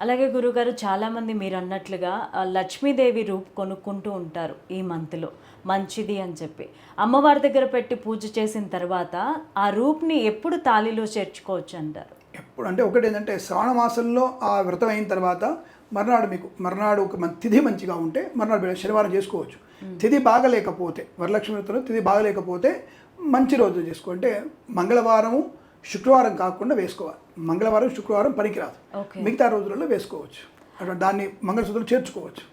అలాగే గురుగారు చాలామంది మీరు అన్నట్లుగా లక్ష్మీదేవి రూప్ కొనుక్కుంటూ ఉంటారు ఈ మంత్లో. మంచిది అని చెప్పి. అమ్మవారి దగ్గర పెట్టి పూజ చేసిన తర్వాత ఆ రూప్ని ఎప్పుడు తాళిలో చేర్చుకోవచ్చు అంటారు? ఎప్పుడు. అంటే ఒకటి ఏంటంటే శ్రావణ మాసంలో ఆ వ్రతం అయిన తర్వాత మర్నాడు మీకు మర్నాడు ఒక తిథి మంచిగా ఉంటే మర్నాడు మీరు శనివారం చేసుకోవచ్చు. తిథి బాగలేకపోతే వరలక్ష్మి వ్రతంలో తిథి బాగలేకపోతే మంచి రోజు చేసుకో అంటే మంగళవారము శుక్రవారం కాకుండా వేసుకోవాలి. మంగళవారం శుక్రవారం పనికిరాదు. మిగతా రోజులలో వేసుకోవచ్చు. అట్లా దాన్ని మంగళసూత్రం చేర్చుకోవచ్చు.